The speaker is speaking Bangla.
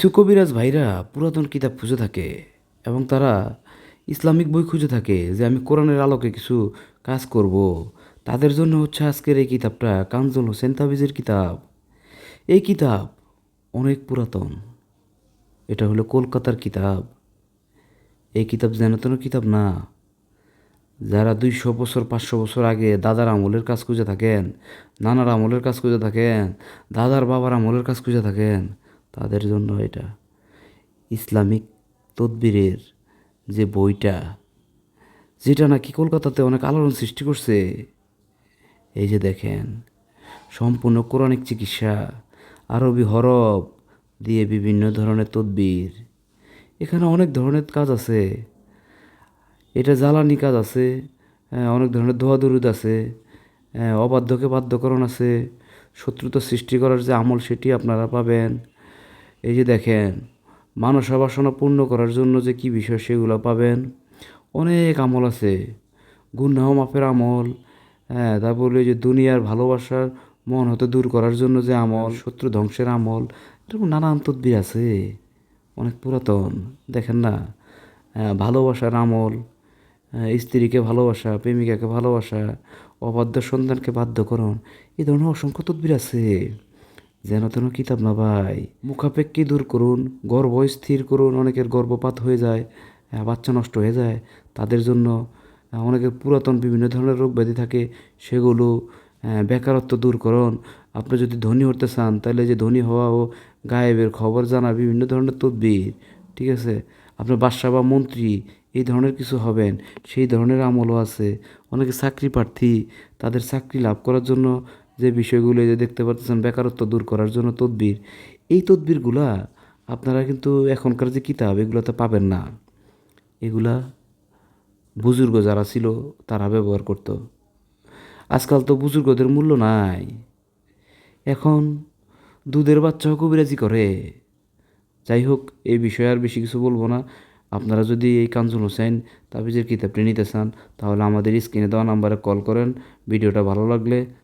কিছু কবিরাজ ভাইরা পুরাতন কিতাব খুঁজে থাকে এবং তারা ইসলামিক বই খুঁজে থাকে যে আমি কোরআনের আলোকে কিছু কাজ করব, তাদের জন্য হচ্ছে আজকের এই কিতাবটা কানজুল হোসেন তাবিজের কিতাব। এই কিতাব অনেক পুরাতন। এটা হলো কলকাতার কিতাব। এই কিতাব যেন কিতাব না। যারা দুইশো বছর, পাঁচশো বছর আগে দাদার আমলের কাজ খুঁজে থাকেন, নানার আমলের কাজ খুঁজে থাকেন, দাদার বাবার আমলের কাজ খুঁজে থাকেন তাদের জন্য এটা। ইসলামিক তদবিরের যে বইটা যেটা নাকি কলকাতাতে অনেক আলোড়ন সৃষ্টি করছে এই যে দেখেন সম্পূর্ণ কোরআনিক চিকিৎসা আরবি হরফ দিয়ে বিভিন্ন ধরনের তদবির এখানে অনেক ধরনের কাজ আছে। এটা জ্বালানি কাজ আছে হ্যাঁ, অনেক ধরনের দোয়া দরুদ আছে হ্যাঁ, অবাধ্যকে বাধ্যকরণ আছে। শত্রুতা সৃষ্টি করার যে আমল সেটি আপনারা পাবেন। এই যে দেখেন মানসা বাসনা পূর্ণ করার জন্য যে কি বিষয় সেগুলো পাবেন? অনেক আমল আছে। গুনাহ মাপের আমল হ্যাঁ তারপরে যে দুনিয়ার ভালোবাসার মন হতে দূর করার জন্য যে আমল শত্রু ধ্বংসের আমল এরকম নানান তদ্বির আছে। অনেক পুরাতন দেখেন না? হ্যাঁ, ভালোবাসার আমল হ্যাঁ, স্ত্রীকে ভালোবাসা প্রেমিকাকে ভালোবাসা অবাধ্য সন্তানকে বাধ্যকরণ এই ধরনের অসংখ্য তদ্বির আছে। যেন তেন কিতাব না ভাই মুখাপেক্ষী দূর করুন গর্ভ স্থির করুন, অনেকের গর্ভপাত হয়ে যায় বাচ্চা নষ্ট হয়ে যায়। তাদের জন্য অনেকের পুরাতন বিভিন্ন ধরনের রোগ ব্যাধি থাকে, সেগুলো বেকারত্ব দূর করুন। আপনি যদি ধনী হতে চান, তাহলে যে ধনী হওয়া ও গায়েবের খবর জানা বিভিন্ন ধরনের তদবির, ঠিক আছে? আপনার বাদশা বা মন্ত্রী, এই ধরনের কিছু হবেন, সেই ধরনের আমলও আছে। অনেকে চাকরি প্রার্থী, তাদের চাকরি লাভ করার জন্য যে বিষয়গুলো যে দেখতে পাচ্ছেন বেকারত্ব দূর করার জন্য তদবির, এই তদবিরগুলা আপনারা কিন্তু এখনকার যে কিতাব এগুলোতে পাবেন না। এগুলা বুজুর্গ যারা ছিল, তারা ব্যবহার করত। আজকাল তো বুজুর্গদের মূল্য নাই। এখন দুধের বাচ্চাও কবিরাজি করে। যাই হোক, এই বিষয়ে আর বেশি কিছু বলব না। আপনারা যদি এই কাঞ্চন হোসেন তাবিজের কিতাবটি নিতে চান, তাহলে আমাদের স্ক্রিনে দেওয়া নাম্বারে কল করেন। ভিডিওটা ভালো লাগলে